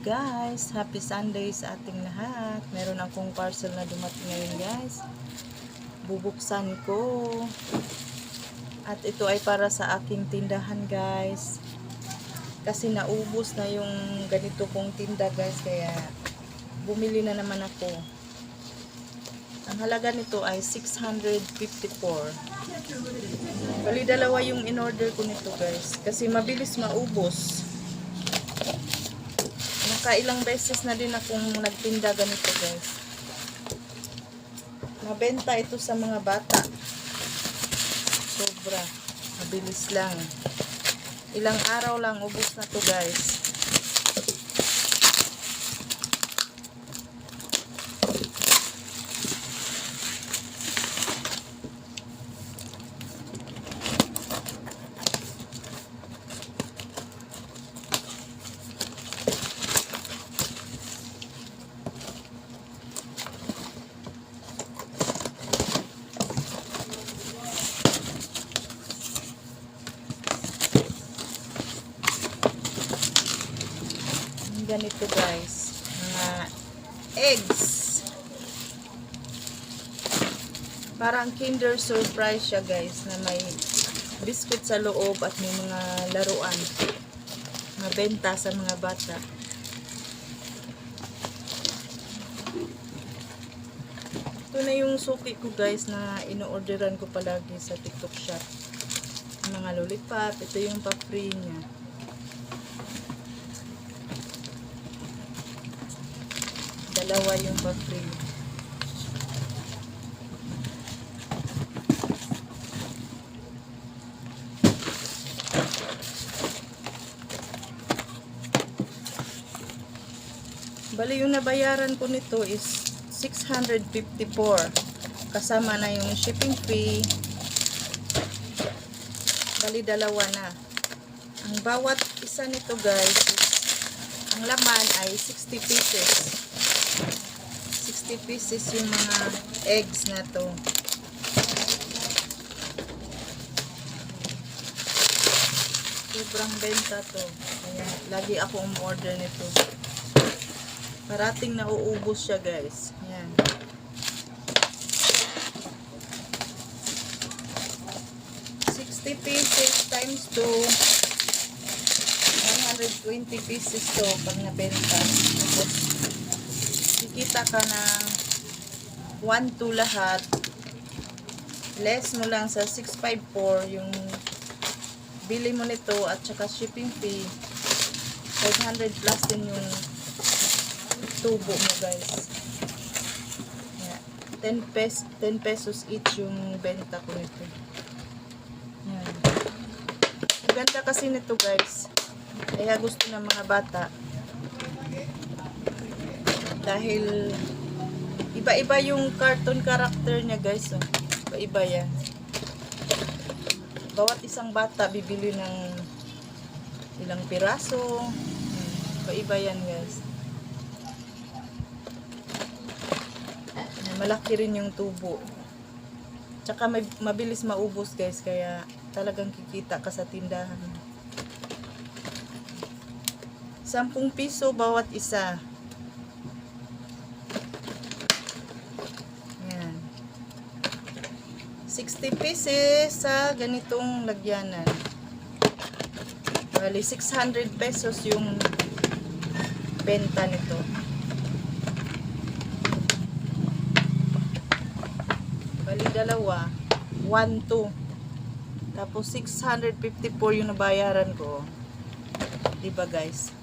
guys, happy Sunday sa ating lahat. Meron akong parcel na dumating ngayon guys. Bubuksan ko. At ito ay para sa aking tindahan guys. Kasi naubos na yung ganito kong tinda guys. Kaya bumili na naman ako. Ang halaga nito ay 654. Bali dalawa yung in-order ko nito guys. Kasi mabilis maubos. Nakailang beses na din akong nagtinda ganito guys. Mabenta ito sa mga bata. Sobra. Mabilis lang. Ilang araw lang ubos na to guys. Yung ganito guys. Mga eggs. Parang kinder surprise siya guys na may biscuit sa loob at may mga laruan. Mabenta sa mga bata. Ito na yung suki ko guys na ino-orderan ko palagi sa TikTok shop. Mga lollipop. Ito yung pa-free niya. Dalawa yung pa-free. Bali yung nabayaran ko nito is 654. Kasama na yung shipping fee. Bali dalawa na. Ang bawat isa nito guys is ang laman ay 60 pieces. 60 pieces yung mga eggs na to. Sobrang benta to. Kaya lagi ako umorder nito. Parating nauubos siya guys. Yan. Sixty pieces times 2 120 pieces to pag nabenta. Tapos, kikita ka ng 1, 2 lahat. Less mo lang sa 654 yung bili mo nito at saka shipping fee. 500 plus din yung tubo mo guys. Yeah. 10 pesos, 10 pesos each yung benta ko nito. Yan. Ang Ganda kasi nito guys. Kaya gusto ng mga bata. Dahil iba-iba yung cartoon character niya guys. Oh. Iba-iba yan. Bawat isang bata bibili ng ilang piraso. Iba-iba yan guys. Malaki rin yung tubo. Tsaka mabilis maubos guys. Kaya talagang kikita ka sa tindahan. 10 piso bawat isa. Yan. 60 pieces sa ganitong lagyanan. Bali, 600 pesos yung benta nito. Bali, dalawa. 1, 2. Tapos, 654 yung nabayaran ko. Diba guys?